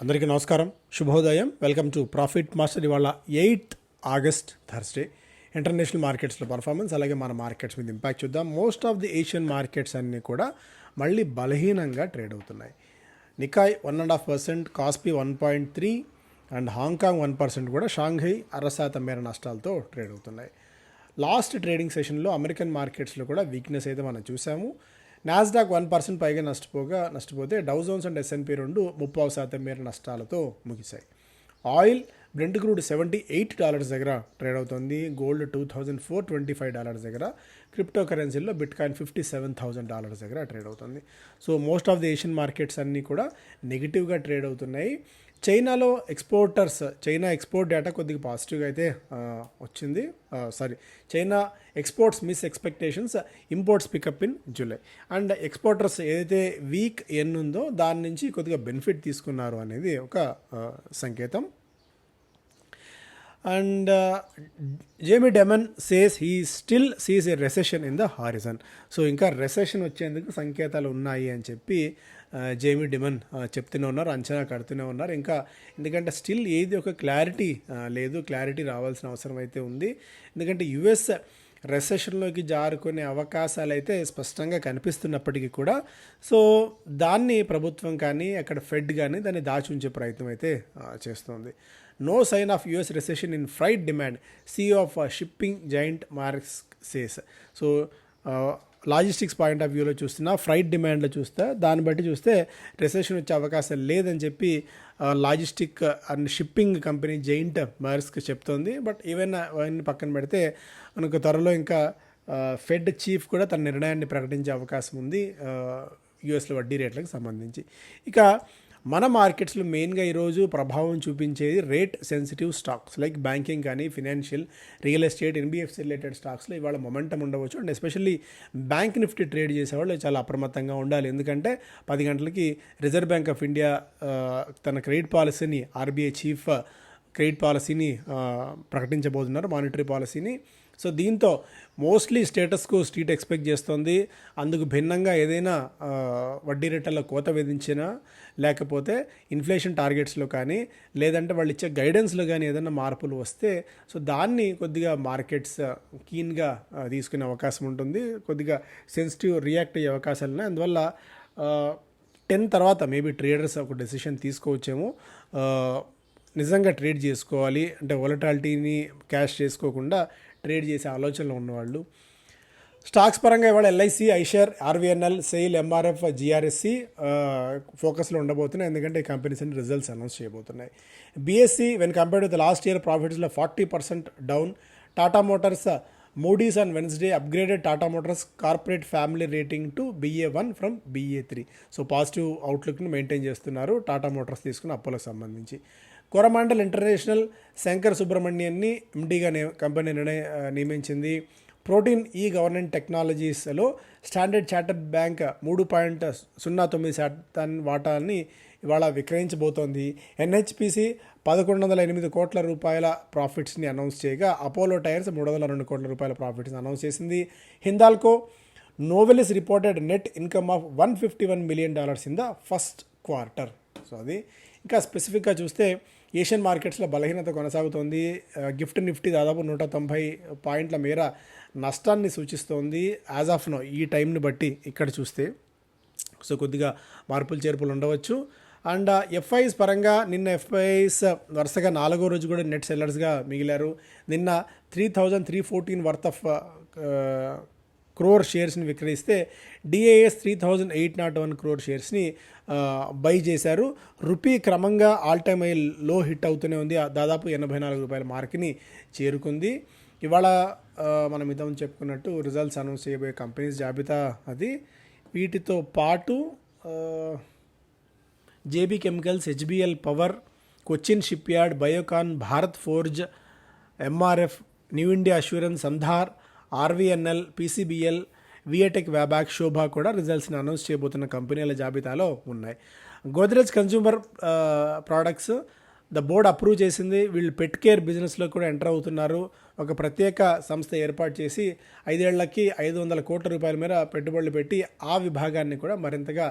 అందరికీ నమస్కారం. శుభోదయం. వెల్కమ్ టు ప్రాఫిట్ మాస్టర్ ఇవాళ ఎయిత్ ఆగస్ట్ థర్స్డే. ఇంటర్నేషనల్ మార్కెట్స్లో పర్ఫార్మెన్స్ అలాగే మన మార్కెట్స్ మీద ఇంపాక్ట్ చూద్దాం. Most of the Asian markets అన్నీ కూడా మళ్ళీ బలహీనంగా ట్రేడ్ అవుతున్నాయి. Nikkei one and half percent Kospi one point three and Hong Kong one percent కూడా షాంఘై అర శాతం మేర నష్టాలతో ట్రేడ్ అవుతున్నాయి. లాస్ట్ ట్రేడింగ్ సెషన్లో అమెరికన్ మార్కెట్స్లో కూడా వీక్నెస్ అయితే మనం చూసాము. నాస్డాక్ వన్ పర్సెంట్ పైగా నష్టపోగా నష్టపోతే డౌజోన్స్ అండ్ ఎస్ఎన్పి రెండు ముప్పావు శాతం మేర నష్టాలతో ముగిశాయి. Oil Brent crude seventy eight dollars దగ్గర ట్రేడ్ అవుతుంది. Gold two thousand four twenty five dollars దగ్గర క్రిప్టో కరెన్సీలో bitcoin fifty seven thousand dollars దగ్గర ట్రేడ్ అవుతుంది. So most of the Asian markets అన్నీ కూడా నెగిటివ్గా ట్రేడ్ అవుతున్నాయి. చైనాలో ఎక్స్పోర్టర్స్ చైనా ఎక్స్పోర్ట్ డేటా కొద్దిగా పాజిటివ్గా అయితే వచ్చింది. Sorry China exports miss expectations imports pickup in July and exporters ఏదైతే వీక్ ఎన్ ఉందో దాని నుంచి కొద్దిగా బెనిఫిట్ తీసుకున్నారు అనేది ఒక సంకేతం. And Jamie Dimon says he still sees a recession in the horizon so ఇంకా రెసెషన్ వచ్చేందుకు సంకేతాలు ఉన్నాయి అని చెప్పి uh, జేమీ డిమన్ uh, చెప్తూనే ఉన్నారు అంచనా కడుతూనే ఉన్నారు. ఇంకా ఎందుకంటే స్టిల్ ఏది ఒక క్లారిటీ uh, లేదు క్లారిటీ రావాల్సిన అవసరం అయితే ఉంది. ఎందుకంటే యుఎస్ రెసెషన్లోకి జారుకునే అవకాశాలు అయితే స్పష్టంగా కనిపిస్తున్నప్పటికీ కూడా సో దాన్ని ప్రభుత్వం కానీ అక్కడ ఫెడ్ కానీ దాన్ని దాచి ఉంచే ప్రయత్నం అయితే చేస్తుంది. చేస్తోంది no sign of US recession in freight demand CE of shipping giant Maersk says so logistics point of వ్యూలో చూస్తున్నా ఫ్రైట్ డిమాండ్లో చూస్తే దాన్ని బట్టి చూస్తే రెసెషన్ వచ్చే అవకాశం లేదని చెప్పి logistic and shipping company giant Maersk చెప్తోంది. బట్ ఈవెన్ అవన్నీ పక్కన పెడితే మనకు త్వరలో ఇంకా ఫెడ్ చీఫ్ కూడా తన నిర్ణయాన్ని ప్రకటించే అవకాశం ఉంది యుఎస్లో వడ్డీ రేట్లకు సంబంధించి. ఇక మన మార్కెట్స్లో మెయిన్గా ఈరోజు ప్రభావం చూపించేది rate sensitive stocks like banking కానీ financial real estate NBFC related స్టాక్స్లో ఇవాళ మొమెంటం ఉండవచ్చు. And especially bank Nifty trade చేసేవాళ్ళు చాలా అప్రమత్తంగా ఉండాలి. ఎందుకంటే పది గంటలకి రిజర్వ్ బ్యాంక్ ఆఫ్ ఇండియా తన క్రెడిట్ పాలసీని ఆర్బీఐ చీఫ్ క్రెడిట్ పాలసీని ప్రకటించబోతున్నారు మానిటరీ పాలసీని. సో దీంతో మోస్ట్లీ స్టేటస్కు స్ట్రీట్ ఎక్స్పెక్ట్ చేస్తుంది. అందుకు భిన్నంగా ఏదైనా వడ్డీ రేట్లలో కోత విధించినా లేకపోతే ఇన్ఫ్లేషన్ టార్గెట్స్లో కానీ లేదంటే వాళ్ళు ఇచ్చే గైడెన్స్లో కానీ ఏదైనా మార్పులు వస్తే సో దాన్ని కొద్దిగా మార్కెట్స్ కీన్గా తీసుకునే అవకాశం ఉంటుంది. కొద్దిగా సెన్సిటివ్ రియాక్ట్ అయ్యే అవకాశాలు ఉన్నాయి. అందువల్ల టెన్ తర్వాత మేబీ ట్రేడర్స్ ఒక డెసిషన్ తీసుకోవచ్చేమో. నిజంగా ట్రేడ్ చేసుకోవాలి. అంటే వొలటాలిటీని క్యాష్ చేసుకోకుండా ట్రేడ్ చేసే ఆలోచనలో ఉన్నవాళ్ళు. స్టాక్స్ పరంగా ఇవాళ LIC Eicher RVNL SAIL MRF GRSC ఫోకస్లో ఉండబోతున్నాయి. ఎందుకంటే ఈ కంపెనీస్ అన్ని results announce చేయబోతున్నాయి. BSC when compared with last year ప్రాఫిట్స్లో forty percent down. Tata Motors Moody's on Wednesday upgraded Tata Motors corporate family rating to BA one from BA three so positive అవుట్లుక్ని maintain చేస్తున్నారు Tata Motors తీసుకున్న అప్పులకు సంబంధించి. Coromandel International Shankar సుబ్రహ్మణ్యన్ని ఎండీగా నే company నిర్ణయ నియమించింది. Protean e government టెక్నాలజీస్లో స్టాండర్డ్ చార్టర్డ్ బ్యాంక్ మూడు పాయింట్ సున్నా తొమ్మిది శాతాన్ని వాటాన్ని ఇవాళ విక్రయించబోతోంది. ఎన్హెచ్పిసి పదకొండు వందల ఎనిమిది కోట్ల రూపాయల ప్రాఫిట్స్ని అనౌన్స్ చేయగా అపోలో టైర్స్ మూడు వందల రెండు కోట్ల రూపాయల ప్రాఫిట్స్ని అనౌన్స్ చేసింది. Hindalco Novelis reported net income of one fifty one million dollars in the first quarter. So అది ఇంకా స్పెసిఫిక్గా చూస్తే ఏషియన్ మార్కెట్స్లో బలహీనత కొనసాగుతోంది. గిఫ్ట్ నిఫ్టీ దాదాపు నూట తొంభై పాయింట్ల మేర నష్టాన్ని సూచిస్తోంది. యాజ్ ఆఫ్ నో ఈ టైంని బట్టి ఇక్కడ చూస్తే. సో కొద్దిగా మార్పులు చేర్పులు ఉండవచ్చు. అండ్ ఎఫ్ఐస్ పరంగా నిన్న ఎఫ్ఐస్ వరుసగా నాలుగో రోజు కూడా నెట్ సెల్లర్స్గా మిగిలారు. నిన్న three thousand three fourteen worth of crore షేర్స్ని విక్రయిస్తే DIIs three thousand eight nought one crore షేర్స్ని buy చేశారు. రూపీ క్రమంగా all time I low hit అవుతూనే ఉంది. దాదాపు ఎనభై నాలుగు రూపాయల మార్క్ని చేరుకుంది. ఇవాళ మనం ఇద్దాం చెప్పుకున్నట్టు రిజల్ట్స్ అనౌన్స్ చేయబోయే కంపెనీస్ జాబితా అది. వీటితో పాటు JB Chemicals HBL Power Cochin shipyard Biocon Bharat Forge MRF New India Assurance Sandhar RVNL PCBL VA Tech Wabag Sobha కూడా రిజల్ట్స్ని అనౌన్స్ చేయబోతున్న కంపెనీల జాబితాలో ఉన్నాయి. Godrej consumer products the board approve చేసింది. వీళ్ళు పెట్ కేర్ బిజినెస్లో కూడా ఎంటర్ అవుతున్నారు. ఒక ప్రత్యేక సంస్థ ఏర్పాటు చేసి ఐదేళ్ళకి ఐదు వందల కోట్ల రూపాయల మేర పెట్టుబడులు పెట్టి ఆ విభాగాన్ని కూడా మరింతగా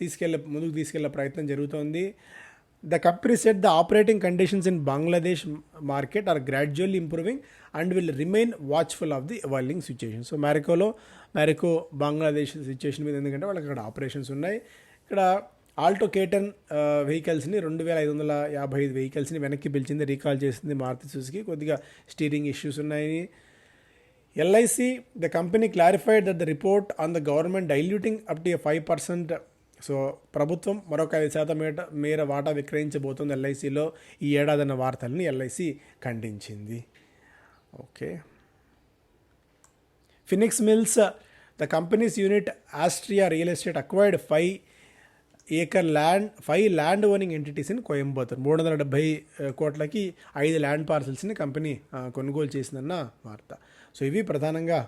తీసుకెళ్ళే ముందుకు తీసుకెళ్ళే ప్రయత్నం జరుగుతోంది. The company set the operating conditions in Bangladesh market are gradually improving and will remain watchful of the evolving situation so మ్యారికోలో Marico Bangladesh situation మీద ఎందుకంటే వాళ్ళకి అక్కడ ఆపరేషన్స్ ఉన్నాయి. ఇక్కడ ఆల్టో కేటన్ వెహికల్స్ని రెండు వేల ఐదు వందల యాభై ఐదు వెహికల్స్ని వెనక్కి పిలిచింది రీకాల్ చేసింది మారుతి సుజుకి కొద్దిగా స్టీరింగ్ ఇష్యూస్ ఉన్నాయి. LIC the company clarified that the report on the government diluting up to five percent so ప్రభుత్వం మరొక ఐదు శాతం మేట మేర వాటా విక్రయించబోతుంది ఎల్ఐసిలో. ఈ ఏడాదన్న వార్తల్ని ఎల్ఐసి ఖండించింది. Okay. Phoenix Mills the company's unit Astrea real estate acquired five acre land five land owning entities in Coimbatore. మూడు వందల డెబ్బై కోట్లకి ఐదు ల్యాండ్ పార్సల్స్ని కంపెనీ కొనుగోలు చేసిందన్న వార్త. సో ఇవి ప్రధానంగా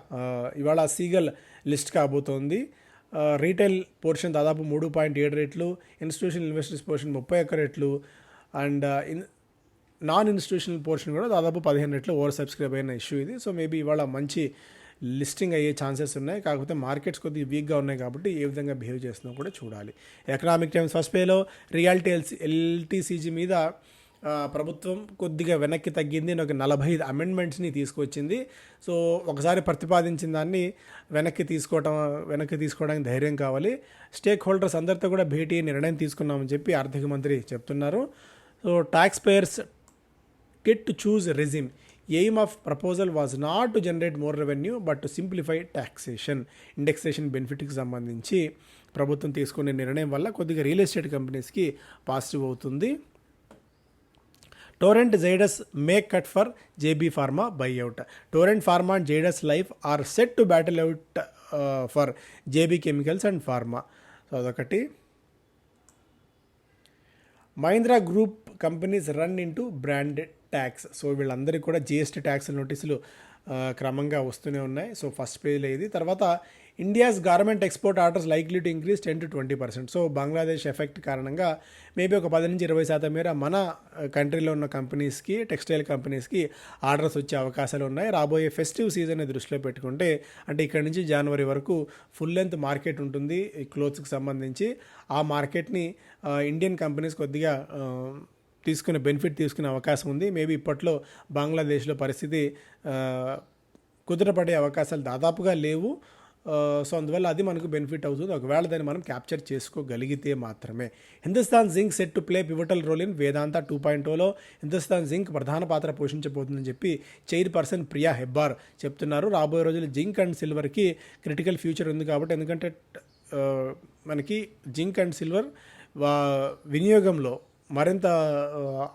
ఇవాళ సీగల్ లిస్ట్ కాబోతోంది. రీటైల్ పోర్షన్ దాదాపు మూడు పాయింట్ ఏడు రేట్లు ఇన్స్టిట్యూషనల్ ఇన్వెస్టర్స్ పోర్షన్ ముప్పై ఒక్క రేట్లు and in non institutional portion కూడా దాదాపు పదిహేను రెట్లు ఓవర్ సబ్స్క్రైబ్ అయిన ఇష్యూ ఇది. సో మేబీ ఇవాళ మంచి లిస్టింగ్ అయ్యే ఛాన్సెస్ ఉన్నాయి. కాకపోతే మార్కెట్స్ కొద్దిగా వీక్గా ఉన్నాయి కాబట్టి ఏ విధంగా బిహేవ్ చేస్తుందో కూడా చూడాలి. ఎకనామిక్ టైమ్స్ ఫస్ట్ పేలో రియాలిటీ ఎల్సి ఎల్టీసీజీ మీద ప్రభుత్వం కొద్దిగా వెనక్కి తగ్గింది. ఒక నలభై ఐదు అమెండ్మెంట్స్ని తీసుకొచ్చింది. సో ఒకసారి ప్రతిపాదించిన దాన్ని వెనక్కి తీసుకోవటం వెనక్కి తీసుకోవడానికి ధైర్యం కావాలి. స్టేక్ హోల్డర్స్ అందరితో కూడా భేటీ నిర్ణయం తీసుకున్నామని చెప్పి ఆర్థిక మంత్రి చెప్తున్నారు. So tax payers get to choose regime aim of proposal was not to generate more revenue but to simplify taxation indexation బెనిఫిట్కి సంబంధించి ప్రభుత్వం తీసుకునే నిర్ణయం వల్ల కొద్దిగా రియల్ ఎస్టేట్ కంపెనీస్కి పాజిటివ్ అవుతుంది. Torrent Zydus make cut for JB Pharma buyout Torrent Pharma and Zydus Life are set to battle out for JB Chemicals and Pharma so అదొకటి. Mahindra group companies run into branded tax. So వీళ్ళందరికీ కూడా GST tax నోటీసులు క్రమంగా వస్తూనే ఉన్నాయి. So first పేజ్లో ఇది. తర్వాత India's garment export orders likely to increase ten to twenty percent so Bangladesh effect కారణంగా మేబీ ఒక పది నుంచి ఇరవై శాతం మేర మన కంట్రీలో ఉన్న కంపెనీస్కి టెక్స్టైల్ కంపెనీస్కి ఆర్డర్స్ వచ్చే అవకాశాలు ఉన్నాయి. రాబోయే ఫెస్టివ్ సీజన్ దృష్టిలో పెట్టుకుంటే అంటే ఇక్కడ నుంచి జనవరి వరకు ఫుల్ లెంత్ మార్కెట్ ఉంటుంది క్లోత్స్కి సంబంధించి. ఆ మార్కెట్ని ఇండియన్ కంపెనీస్ కొద్దిగా తీసుకునే బెనిఫిట్ తీసుకునే అవకాశం ఉంది. మేబీ ఇప్పట్లో బంగ్లాదేశ్లో పరిస్థితి ఆ, కుదురపడే అవకాశాలు దాదాపుగా లేవు. సో అందువల్ల అది మనకు బెనిఫిట్ అవుతుంది. ఒకవేళ దాన్ని మనం క్యాప్చర్ చేసుకోగలిగితే మాత్రమే. Hindustan Zinc set to play pivotal role in Vedanta two point Ola Hindustan Zinc ప్రధాన పాత్ర పోషించబోతుందని చెప్పి చైర్ పర్సన్ ప్రియా హెబ్బార్ చెప్తున్నారు. రాబోయే రోజులు జింక్ అండ్ సిల్వర్కి క్రిటికల్ ఫ్యూచర్ ఉంది కాబట్టి ఎందుకంటే మనకి జింక్ అండ్ సిల్వర్ వా- వినియోగంలో మరింత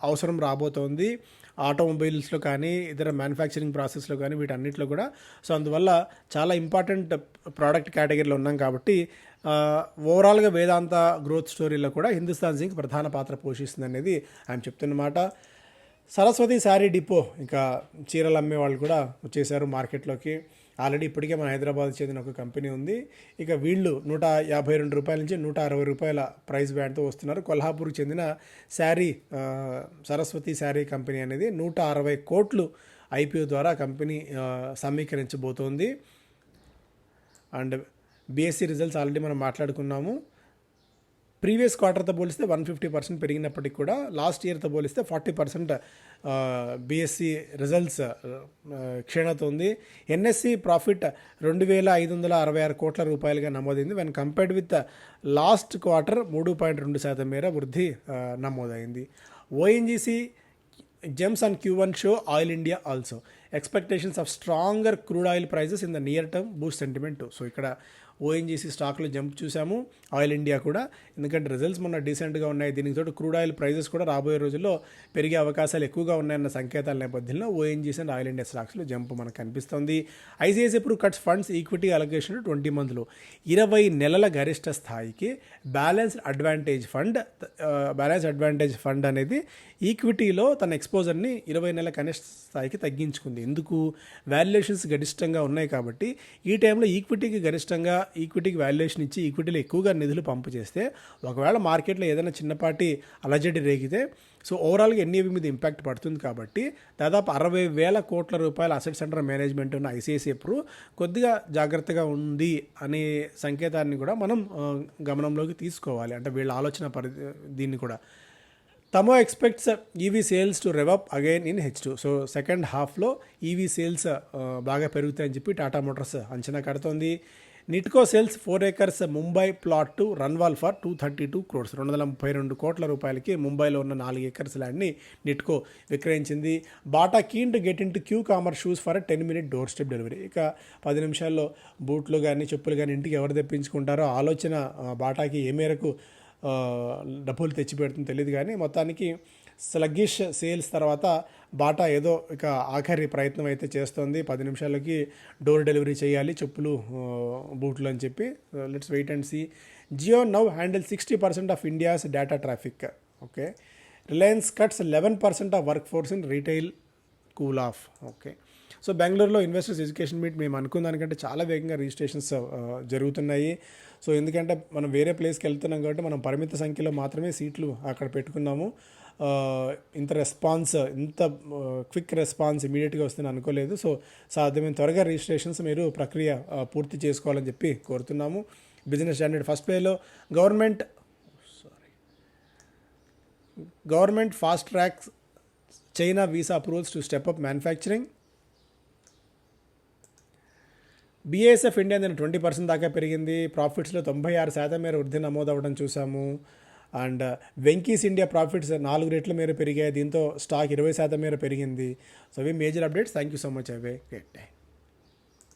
అవసరం రాబోతోంది. ఆటోమొబైల్స్లో కానీ ఇతర మ్యానుఫ్యాక్చరింగ్ ప్రాసెస్లో కానీ వీటన్నిటిలో కూడా. సో అందువల్ల చాలా ఇంపార్టెంట్ ప్రోడక్ట్ కేటగిరీలో ఉన్నాం కాబట్టి ఓవరాల్గా వేదాంత గ్రోత్ స్టోరీలో కూడా హిందుస్థాన్ జింక్ ప్రధాన పాత్ర పోషిస్తుంది అనేది ఆయన చెప్తున్నమాట సరస్వతి శారీ డిపో ఇంకా చీరలు అమ్మే వాళ్ళు కూడా వచ్చేసారు మార్కెట్లోకి. ఆల్రెడీ ఇప్పటికే మన హైదరాబాద్ చెందిన ఒక కంపెనీ ఉంది. ఇక వీళ్ళు నూట యాభై రెండు రూపాయల నుంచి నూట అరవై రూపాయల ప్రైస్ బ్యాండ్తో వస్తున్నారు. కొల్హాపూర్కి చెందిన శారీ సరస్వతి శారీ కంపెనీ అనేది నూట అరవై కోట్లు ఐపీఓ ద్వారా కంపెనీ సమీకరించబోతోంది. అండ్ బీఎస్సీ రిజల్ట్స్ ఆల్రెడీ మనం మాట్లాడుకున్నాము. ప్రీవియస్ క్వార్టర్తో పోలిస్తే వన్ ఫిఫ్టీ పర్సెంట్ పెరిగినప్పటికీ కూడా లాస్ట్ ఇయర్తో పోలిస్తే ఫార్టీ పర్సెంట్ బీఎస్సీ రిజల్ట్స్ క్షీణత ఉంది. ఎన్ఎస్సి ప్రాఫిట్ రెండు వేల ఐదు వందల అరవై ఆరు కోట్ల రూపాయలుగా నమోదైంది. When compared with last quarter మూడు పాయింట్ రెండు శాతం మేర వృద్ధి నమోదైంది. ONGC gems and Q one show Oil India also. Expectations of stronger crude oil prices in the near term boost sentiment so ఇక్కడ ఓఎన్జీసీ స్టాక్లో జంప్ చూసాము. ఆయిల్ ఇండియా కూడా. ఎందుకంటే రిజల్ట్స్ మొన్న డీసెంట్గా ఉన్నాయి. దీనికి తోటి క్రూడ్ ఆయిల్ ప్రైజెస్ కూడా రాబోయే రోజుల్లో పెరిగే అవకాశాలు ఎక్కువగా ఉన్నాయన్న సంకేతాల నేపథ్యంలో ఓఎన్జీసీ అండ్ ఆయిల్ ఇండియా స్టాక్స్లో జంప్ మనకు కనిపిస్తుంది. ఐసీఐసీ ఇప్పుడు cuts funds equity allocation twenty మంత్లో ఇరవై నెలల గరిష్ట స్థాయికి balanced advantage fund balance advantage fund అనేది ఈక్విటీలో తన ఎక్స్పోజర్ని ఇరవై నెలల కనిష్ట స్థాయికి తగ్గించుకుంది. ఎందుకు వాల్యుయేషన్స్ గరిష్టంగా ఉన్నాయి కాబట్టి ఈ టైంలో ఈక్విటీకి గరిష్టంగా ఈక్విటీకి వాల్యుయేషన్ ఇచ్చి ఈక్విటీలో ఎక్కువగా నిధులు పంపు చేస్తే ఒకవేళ మార్కెట్లో ఏదైనా చిన్నపాటి అలజడి రేగితే సో ఓవరాల్గా ఎన్ఈవి మీద ఇంపాక్ట్ పడుతుంది కాబట్టి దాదాపు అరవై వేల కోట్ల రూపాయల అసెట్ సెంటర్ మేనేజ్మెంట్ ఉన్న ఐసీఐసీ ప్రూ కొద్దిగా జాగ్రత్తగా ఉంది అనే సంకేతాన్ని కూడా మనం గమనంలోకి తీసుకోవాలి. అంటే వీళ్ళ ఆలోచన పరి దీన్ని కూడా. తమో expects EV sales to rev up again in H two so second హాఫ్లో ఈవీ సేల్స్ బాగా పెరుగుతాయని చెప్పి టాటా మోటార్స్ అంచనా కడుతోంది Nitco sales four acres Mumbai plot to Runwal for two thirty two crores రెండు వందల ముప్పై రెండు కోట్ల రూపాయలకి ముంబైలో ఉన్న నాలుగు ఏకర్స్ ల్యాండ్ని నిట్కో విక్రయించింది. Bata keen to get into q commerce shoes for ten minute doorstep delivery ఇక పది నిమిషాల్లో బూట్లు కానీ చెప్పులు కానీ ఇంటికి ఎవరు తెప్పించుకుంటారో ఆలోచన బాటాకి ఏ మేరకు డబ్బులు తెచ్చిపెడుతుందో తెలియదు కానీ మొత్తానికి స్లగ్గిష్ సేల్స్ తర్వాత బాటా ఏదో ఇక ఆఖరి ప్రయత్నం అయితే చేస్తోంది. పది నిమిషాలకి డోర్ డెలివరీ చేయాలి చెప్పులు బూట్లు అని చెప్పి. Let's wait and see. Jio now handle sixty percent of India's data traffic. Okay. Reliance cuts eleven percent of work force in retail cool off. Okay. So బెంగళూరులో ఇన్వెస్టర్స్ ఎడ్యుకేషన్ మీట్ మేము అనుకున్న దానికంటే చాలా వేగంగా రిజిస్ట్రేషన్స్ జరుగుతున్నాయి. So ఎందుకంటే మనం వేరే ప్లేస్కి వెళ్తున్నాం కాబట్టి మనం పరిమిత సంఖ్యలో మాత్రమే సీట్లు అక్కడ పెట్టుకున్నాము. ఇంత రెస్పాన్స్ ఇంత క్విక్ రెస్పాన్స్ ఇమీడియట్గా వస్తుందని అనుకోలేదు. సో సాధ్యమైన త్వరగా రిజిస్ట్రేషన్స్ మీరు ప్రక్రియ పూర్తి చేసుకోవాలని చెప్పి కోరుతున్నాము. బిజినెస్ స్టాండర్డ్ ఫస్ట్ పేలో government sorry government fast track China visa approvals to step up manufacturing. BASF India నేను ట్వంటీ పర్సెంట్ దాకా పెరిగింది. ప్రాఫిట్స్లో తొంభై ఆరు శాతం మేర వృద్ధి నమోదవడం చూసాము. అండ్ వెంకీస్ ఇండియా ప్రాఫిట్స్ నాలుగు రెట్ల మేర పెరిగాయి. దీంతో స్టాక్ ఇరవై శాతం మేర పెరిగింది. సో ఇవి major updates thank you so much have a great